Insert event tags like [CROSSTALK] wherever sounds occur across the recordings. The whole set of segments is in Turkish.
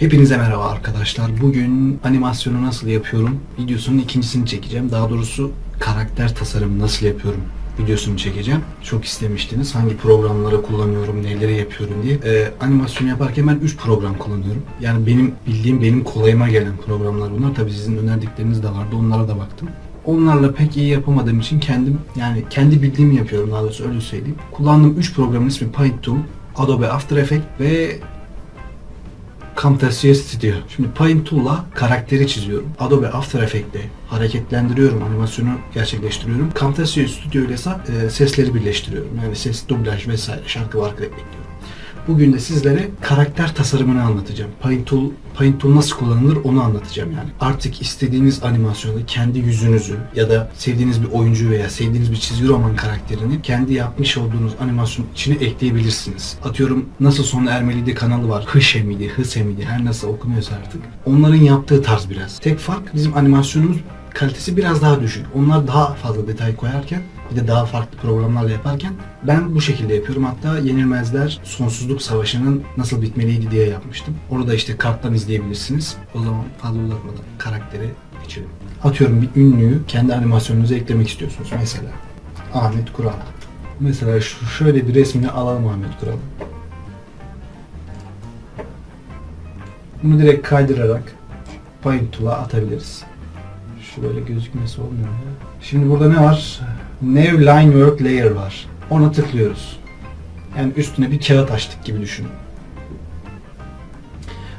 Hepinize merhaba arkadaşlar. Bugün animasyonu nasıl yapıyorum videosunun ikincisini çekeceğim. Daha doğrusu karakter tasarımı nasıl yapıyorum videosunu çekeceğim. Çok istemiştiniz. Hangi programları kullanıyorum, neleri yapıyorum diye. Ee, animasyon yaparken ben 3 program kullanıyorum. Yani benim bildiğim, benim kolayıma gelen programlar bunlar. Tabii sizin önerdikleriniz de vardı. Onlara da baktım. Onlarla pek iyi yapamadığım için kendim yani kendi bildiğimi yapıyorum daha doğrusu öyle söyleyeyim. Kullandığım 3 programın ismi Tool, Adobe After Effects ve Camtasia Studio. Şimdi Paint Tool'la karakteri çiziyorum. Adobe After Effects'te hareketlendiriyorum, animasyonu gerçekleştiriyorum. Camtasia Studio ile ise sesleri birleştiriyorum. Yani ses, dublaj vesaire, şarkı var ekliyorum. Bugün de sizlere karakter tasarımını anlatacağım. Paint Tool, Paint Tool nasıl kullanılır onu anlatacağım yani. Artık istediğiniz animasyonda kendi yüzünüzü ya da sevdiğiniz bir oyuncu veya sevdiğiniz bir çizgi roman karakterini kendi yapmış olduğunuz animasyon içine ekleyebilirsiniz. Atıyorum nasıl sonu Ermeli'de kanalı var. Hışe miydi, Hıse miydi her nasıl okunuyorsa artık. Onların yaptığı tarz biraz. Tek fark bizim animasyonumuz kalitesi biraz daha düşük. Onlar daha fazla detay koyarken bir de daha farklı programlarla yaparken ben bu şekilde yapıyorum. Hatta Yenilmezler Sonsuzluk Savaşı'nın nasıl bitmeliydi diye yapmıştım. Orada işte karttan izleyebilirsiniz. O zaman fazla uzatmadan karaktere geçelim. Atıyorum bir ünlüyü kendi animasyonunuza eklemek istiyorsunuz. Mesela Ahmet Kural. Mesela şu şöyle bir resmini alalım Ahmet Kural'ın. Bunu direkt kaydırarak Paint Tool'a atabiliriz. Şu böyle gözükmesi olmuyor ya. Şimdi burada ne var? New Line Work Layer var. Ona tıklıyoruz. Yani üstüne bir kağıt açtık gibi düşünün.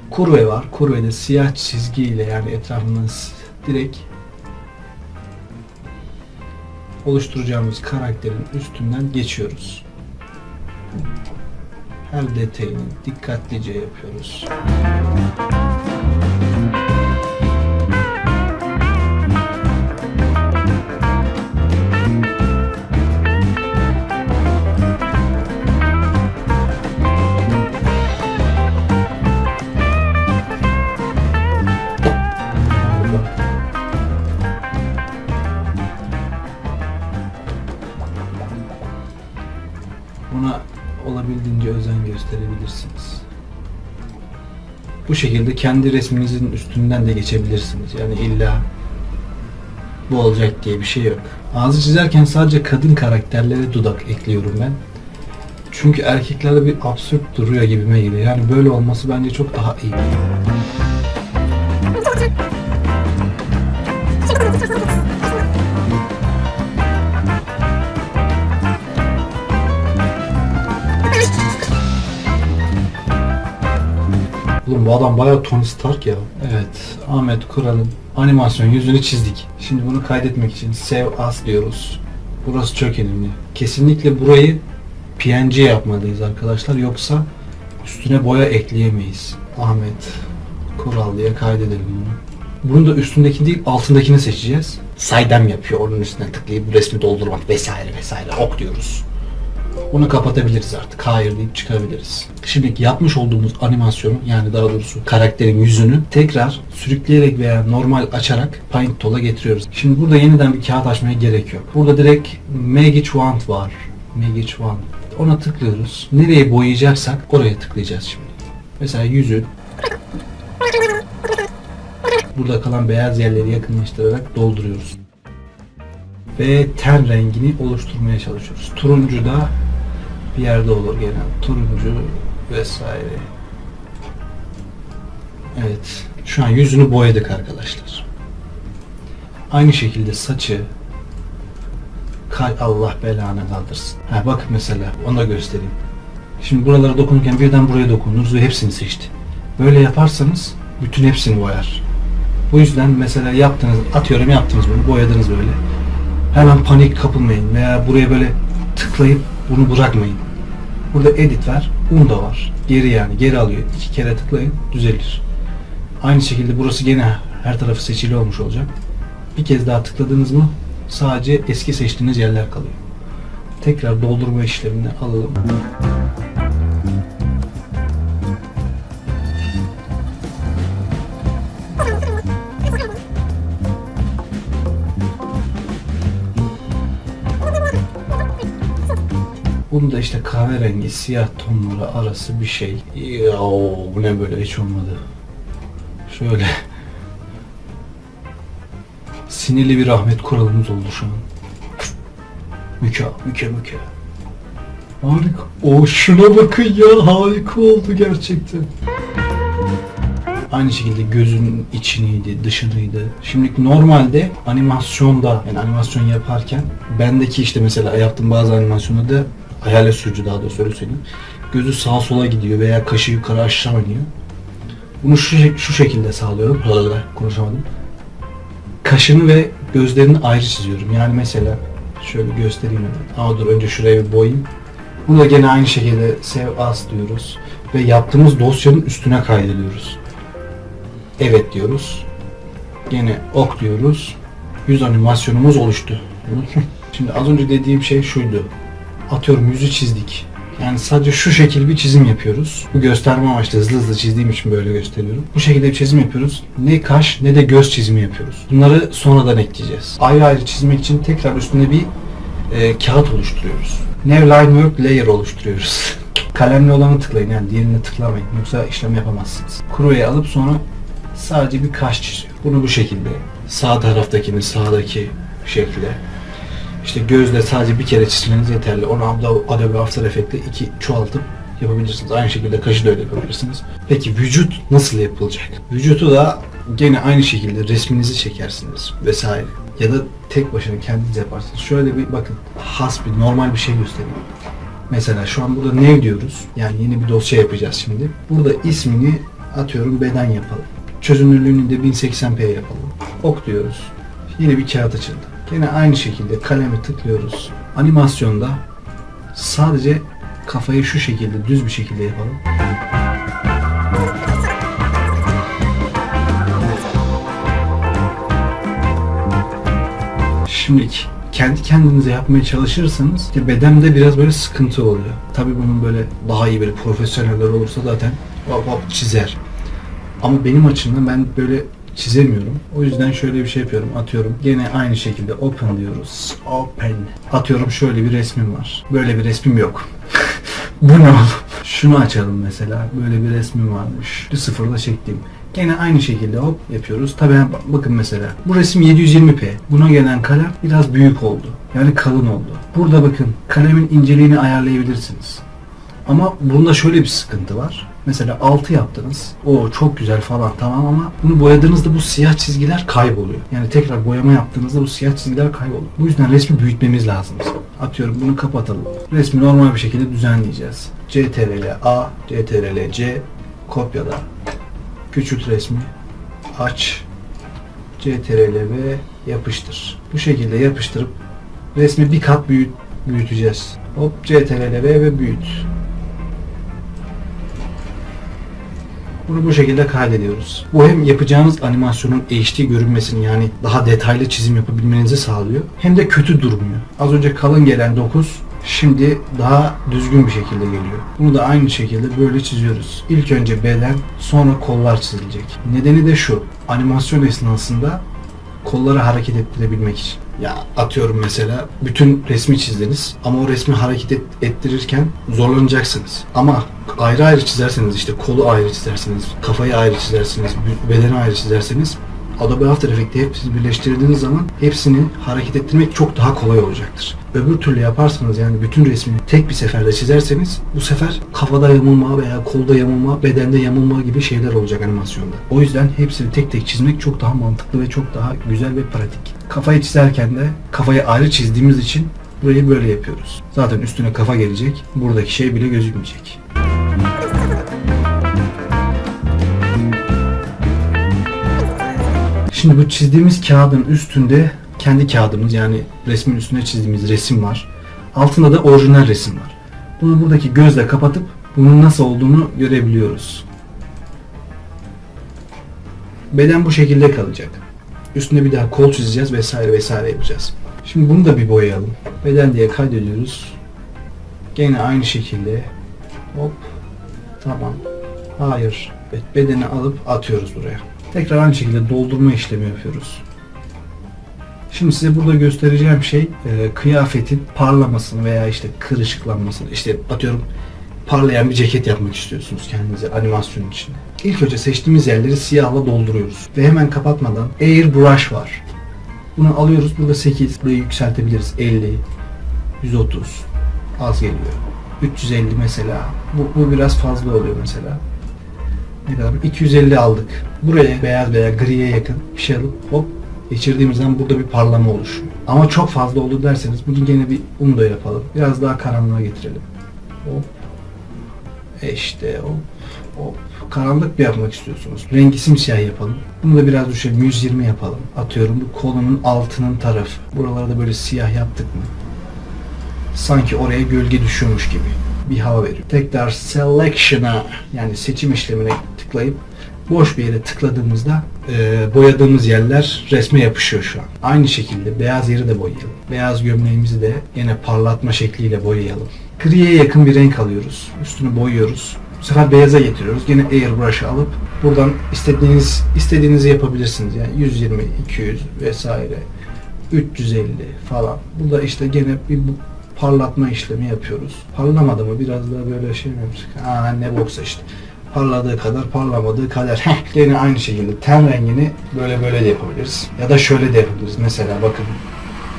Kurve var. Kurve'de siyah çizgiyle yani etrafından direkt oluşturacağımız karakterin üstünden geçiyoruz. Her detayını dikkatlice yapıyoruz. Bu şekilde kendi resminizin üstünden de geçebilirsiniz. Yani illa bu olacak diye bir şey yok. Ağzı çizerken sadece kadın karakterlere dudak ekliyorum ben. Çünkü erkeklerde bir absürt duruyor gibime geliyor. Yani böyle olması bence çok daha iyi. Oğlum bu adam bayağı Tony Stark ya. Evet, Ahmet Kural'ın animasyon yüzünü çizdik. Şimdi bunu kaydetmek için Save As diyoruz. Burası çok önemli. Kesinlikle burayı PNG yapmalıyız arkadaşlar. Yoksa üstüne boya ekleyemeyiz. Ahmet Kural diye kaydedelim bunu. Bunu da üstündeki değil altındakini seçeceğiz. Saydam yapıyor. Onun üstüne tıklayıp resmi doldurmak vesaire vesaire. Ok diyoruz. Bunu kapatabiliriz artık. Hayır deyip çıkabiliriz. Şimdi yapmış olduğumuz animasyonu yani daha doğrusu karakterin yüzünü tekrar sürükleyerek veya normal açarak Paint Tool'a getiriyoruz. Şimdi burada yeniden bir kağıt açmaya gerek yok. Burada direkt Magic Wand var. Magic Wand. Ona tıklıyoruz. Nereye boyayacaksak oraya tıklayacağız şimdi. Mesela yüzü burada kalan beyaz yerleri yakınlaştırarak dolduruyoruz. Ve ten rengini oluşturmaya çalışıyoruz. Turuncu da bir yerde olur genel. Turuncu vesaire. Evet. Şu an yüzünü boyadık arkadaşlar. Aynı şekilde saçı Allah belanı kaldırsın. Ha bak mesela onu da göstereyim. Şimdi buralara dokunurken birden buraya dokundunuz ve hepsini seçti. Böyle yaparsanız bütün hepsini boyar. Bu yüzden mesela yaptınız, atıyorum yaptınız bunu, boyadınız böyle. Hemen panik kapılmayın veya buraya böyle tıklayıp bunu bırakmayın. Burada edit var, un da var. Geri yani, geri alıyor. İki kere tıklayın, düzelir. Aynı şekilde burası gene her tarafı seçili olmuş olacak. Bir kez daha tıkladınız mı sadece eski seçtiğiniz yerler kalıyor. Tekrar doldurma işlemini alalım. Bunda işte kahverengi, siyah tonları arası bir şey. Ya bu ne böyle hiç olmadı. Şöyle. Sinirli bir Ahmet Kuralımız oldu şu an. Müke, müke, müke. Harika. O şuna bakın ya harika oldu gerçekten. Aynı şekilde gözün içiniydi, dışınıydı. Şimdi normalde animasyonda, yani animasyon yaparken bendeki işte mesela yaptığım bazı animasyonda da hayalet sürücü daha doğrusu öyle söyleyeyim. Gözü sağa sola gidiyor veya kaşı yukarı aşağı iniyor. Bunu şu, şu şekilde sağlıyorum. Konuşamadım. Kaşını ve gözlerini ayrı çiziyorum. Yani mesela şöyle göstereyim hemen. Aa dur önce şuraya bir boyayayım. Burada gene aynı şekilde save as diyoruz. Ve yaptığımız dosyanın üstüne kaydediyoruz. Evet diyoruz. Gene ok diyoruz. Yüz animasyonumuz oluştu. [LAUGHS] Şimdi az önce dediğim şey şuydu. Atıyorum yüzü çizdik. Yani sadece şu şekil bir çizim yapıyoruz. Bu gösterme amaçlı hızlı hızlı çizdiğim için böyle gösteriyorum. Bu şekilde bir çizim yapıyoruz. Ne kaş ne de göz çizimi yapıyoruz. Bunları sonradan ekleyeceğiz. Ayrı ayrı çizmek için tekrar üstünde bir e, kağıt oluşturuyoruz. New Line Work Layer oluşturuyoruz. [LAUGHS] Kalemli olanı tıklayın yani diğerini tıklamayın yoksa işlem yapamazsınız. Kuruya alıp sonra sadece bir kaş çiziyor. Bunu bu şekilde sağ taraftakini sağdaki şekilde işte gözle sadece bir kere çizmeniz yeterli. Onu Adobe After Effects'te iki çoğaltıp yapabilirsiniz. Aynı şekilde kaşı da öyle yapabilirsiniz. Peki vücut nasıl yapılacak? Vücutu da gene aynı şekilde resminizi çekersiniz vesaire. Ya da tek başına kendiniz yaparsınız. Şöyle bir bakın has bir normal bir şey göstereyim. Mesela şu an burada ne diyoruz? Yani yeni bir dosya yapacağız şimdi. Burada ismini atıyorum beden yapalım. Çözünürlüğünü de 1080p yapalım. Ok diyoruz. Yeni bir kağıt açıldı. Yine aynı şekilde kalemi tıklıyoruz. Animasyonda sadece kafayı şu şekilde düz bir şekilde yapalım. Şimdi kendi kendinize yapmaya çalışırsanız işte bedende biraz böyle sıkıntı oluyor. Tabii bunun böyle daha iyi böyle profesyoneller olursa zaten hop hop çizer. Ama benim açımdan ben böyle çizemiyorum. O yüzden şöyle bir şey yapıyorum. Atıyorum gene aynı şekilde open diyoruz. Open. Atıyorum şöyle bir resmim var. Böyle bir resmim yok. [LAUGHS] Bu ne oğlum? Şunu açalım mesela. Böyle bir resmim varmış. Bir sıfırla çektiğim. Gene aynı şekilde hop yapıyoruz. Tabii ha- bakın mesela bu resim 720p. Buna gelen kalem biraz büyük oldu. Yani kalın oldu. Burada bakın kalemin inceliğini ayarlayabilirsiniz. Ama bunda şöyle bir sıkıntı var. Mesela 6 yaptınız. O çok güzel falan tamam ama bunu boyadığınızda bu siyah çizgiler kayboluyor. Yani tekrar boyama yaptığınızda bu siyah çizgiler kayboluyor. Bu yüzden resmi büyütmemiz lazım. Atıyorum bunu kapatalım. Resmi normal bir şekilde düzenleyeceğiz. CTRL A, CTRL C kopyala. Küçült resmi. Aç. CTRL V yapıştır. Bu şekilde yapıştırıp resmi bir kat büyüt, büyüteceğiz. Hop CTRL V ve büyüt. Bunu bu şekilde kaydediyoruz. Bu hem yapacağınız animasyonun HD görünmesini yani daha detaylı çizim yapabilmenizi sağlıyor. Hem de kötü durmuyor. Az önce kalın gelen 9 şimdi daha düzgün bir şekilde geliyor. Bunu da aynı şekilde böyle çiziyoruz. İlk önce beden sonra kollar çizilecek. Nedeni de şu. Animasyon esnasında kolları hareket ettirebilmek için. Ya atıyorum mesela bütün resmi çizdiniz ama o resmi hareket et- ettirirken zorlanacaksınız. Ama ayrı ayrı çizerseniz işte kolu ayrı çizerseniz, kafayı ayrı çizerseniz, bedeni ayrı çizerseniz Adobe After Effects'te hepsini birleştirdiğiniz zaman hepsini hareket ettirmek çok daha kolay olacaktır. Öbür türlü yaparsanız yani bütün resmini tek bir seferde çizerseniz bu sefer kafada yamulma veya kolda yamulma, bedende yamulma gibi şeyler olacak animasyonda. O yüzden hepsini tek tek çizmek çok daha mantıklı ve çok daha güzel ve pratik. Kafayı çizerken de kafayı ayrı çizdiğimiz için burayı böyle yapıyoruz. Zaten üstüne kafa gelecek. Buradaki şey bile gözükmeyecek. Şimdi bu çizdiğimiz kağıdın üstünde kendi kağıdımız yani resmin üstüne çizdiğimiz resim var. Altında da orijinal resim var. Bunu buradaki gözle kapatıp bunun nasıl olduğunu görebiliyoruz. Beden bu şekilde kalacak. Üstüne bir daha kol çizeceğiz vesaire vesaire yapacağız. Şimdi bunu da bir boyayalım. Beden diye kaydediyoruz. Gene aynı şekilde hop tamam. Hayır. Bedeni alıp atıyoruz buraya. Tekrar aynı şekilde doldurma işlemi yapıyoruz. Şimdi size burada göstereceğim şey e, kıyafetin parlamasını veya işte kırışıklanmasını işte atıyorum parlayan bir ceket yapmak istiyorsunuz kendinize animasyon için. İlk önce seçtiğimiz yerleri siyahla dolduruyoruz. Ve hemen kapatmadan Airbrush var. Bunu alıyoruz. Burada 8. Burayı yükseltebiliriz. 50, 130. Az geliyor. 350 mesela. Bu, bu biraz fazla oluyor mesela. Ne kadar? 250 aldık. Buraya beyaz veya griye yakın bir şey alıp hop geçirdiğimiz zaman burada bir parlama oluşuyor. Ama çok fazla oldu derseniz bunu gene bir undo yapalım. Biraz daha karanlığa getirelim. Hop. E işte hop hop. Karanlık bir yapmak istiyorsunuz. Rengi simsiyah yapalım. Bunu da biraz düşelim. 120 yapalım. Atıyorum bu kolunun altının tarafı. Buralarda böyle siyah yaptık mı? Sanki oraya gölge düşüyormuş gibi bir hava veriyor. Tekrar selection'a yani seçim işlemine tıklayıp boş bir yere tıkladığımızda e, boyadığımız yerler resme yapışıyor şu an. Aynı şekilde beyaz yeri de boyayalım. Beyaz gömleğimizi de yine parlatma şekliyle boyayalım. Griye yakın bir renk alıyoruz. Üstünü boyuyoruz. Bu sefer beyaza getiriyoruz. Yine airbrush'ı alıp buradan istediğiniz istediğinizi yapabilirsiniz. Yani 120, 200 vesaire. 350 falan. Burada işte gene bir bu parlatma işlemi yapıyoruz. Parlamadı mı biraz daha böyle şey yapacak? Aa ne boksa işte. Parladığı kadar parlamadığı kadar. Heh, aynı şekilde ten rengini böyle böyle de yapabiliriz. Ya da şöyle de yapabiliriz. Mesela bakın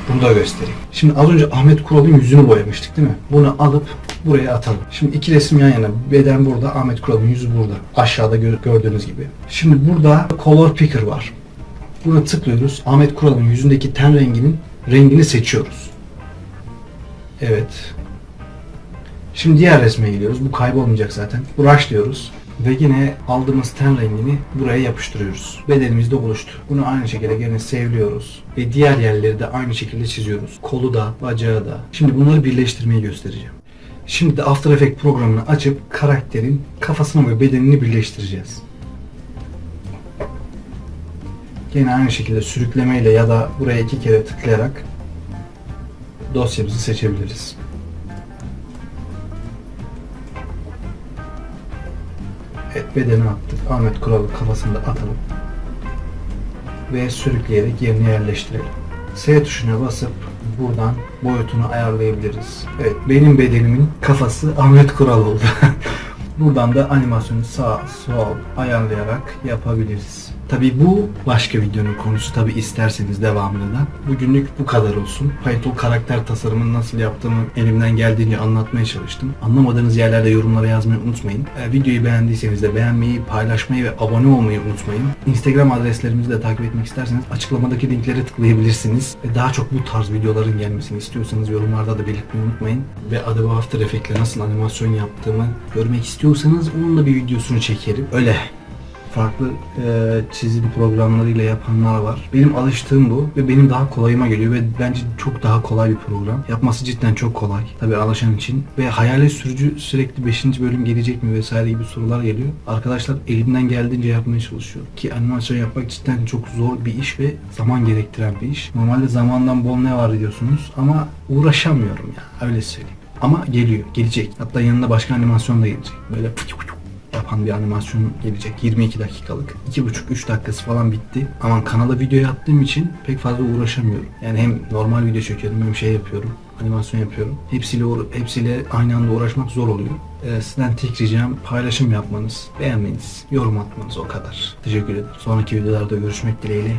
bunu da göstereyim. Şimdi az önce Ahmet Kural'ın yüzünü boyamıştık değil mi? Bunu alıp buraya atalım. Şimdi iki resim yan yana. Beden burada, Ahmet Kural'ın yüzü burada. Aşağıda gö- gördüğünüz gibi. Şimdi burada Color Picker var. Buna tıklıyoruz. Ahmet Kural'ın yüzündeki ten renginin rengini seçiyoruz. Evet. Şimdi diğer resme geliyoruz. Bu kaybolmayacak zaten. Brush diyoruz. Ve yine aldığımız ten rengini buraya yapıştırıyoruz. Bedenimizde oluştu. Bunu aynı şekilde gene sevliyoruz. Ve diğer yerleri de aynı şekilde çiziyoruz. Kolu da, bacağı da. Şimdi bunları birleştirmeyi göstereceğim. Şimdi de After Effects programını açıp karakterin kafasını ve bedenini birleştireceğiz. Yine aynı şekilde sürüklemeyle ya da buraya iki kere tıklayarak dosyamızı seçebiliriz. Evet bedeni attık. Ahmet Kural'ın kafasını da atalım. Ve sürükleyerek yerine yerleştirelim. S tuşuna basıp buradan boyutunu ayarlayabiliriz. Evet benim bedenimin kafası Ahmet Kural oldu. [LAUGHS] buradan da animasyonu sağ sol ayarlayarak yapabiliriz. Tabi bu başka videonun konusu tabi isterseniz devamını da. Bugünlük bu kadar olsun. Python karakter tasarımını nasıl yaptığımı elimden geldiğince anlatmaya çalıştım. Anlamadığınız yerlerde yorumlara yazmayı unutmayın. Eğer videoyu beğendiyseniz de beğenmeyi, paylaşmayı ve abone olmayı unutmayın. Instagram adreslerimizi de takip etmek isterseniz açıklamadaki linklere tıklayabilirsiniz. Ve daha çok bu tarz videoların gelmesini istiyorsanız yorumlarda da belirtmeyi unutmayın. Ve Adobe After Effects'le nasıl animasyon yaptığımı görmek istiyorsanız onun da bir videosunu çekerim. Öyle farklı e, çizim programlarıyla yapanlar var. Benim alıştığım bu ve benim daha kolayıma geliyor ve bence çok daha kolay bir program. Yapması cidden çok kolay. Tabii alışan için ve hayalet sürücü sürekli 5. bölüm gelecek mi vesaire gibi sorular geliyor. Arkadaşlar elimden geldiğince yapmaya çalışıyorum. Ki animasyon yapmak cidden çok zor bir iş ve zaman gerektiren bir iş. Normalde zamandan bol ne var diyorsunuz ama uğraşamıyorum ya öyle söyleyeyim. Ama geliyor, gelecek. Hatta yanında başka animasyon da gelecek. Böyle fıçı fıçı yapan bir animasyon gelecek. 22 dakikalık. 2,5-3 dakikası falan bitti. Ama kanala video attığım için pek fazla uğraşamıyorum. Yani hem normal video çekiyorum hem şey yapıyorum. Animasyon yapıyorum. Hepsiyle hepsiyle aynı anda uğraşmak zor oluyor. Ee, sizden tek ricam paylaşım yapmanız, beğenmeniz, yorum atmanız o kadar. Teşekkür ederim. Sonraki videolarda görüşmek dileğiyle.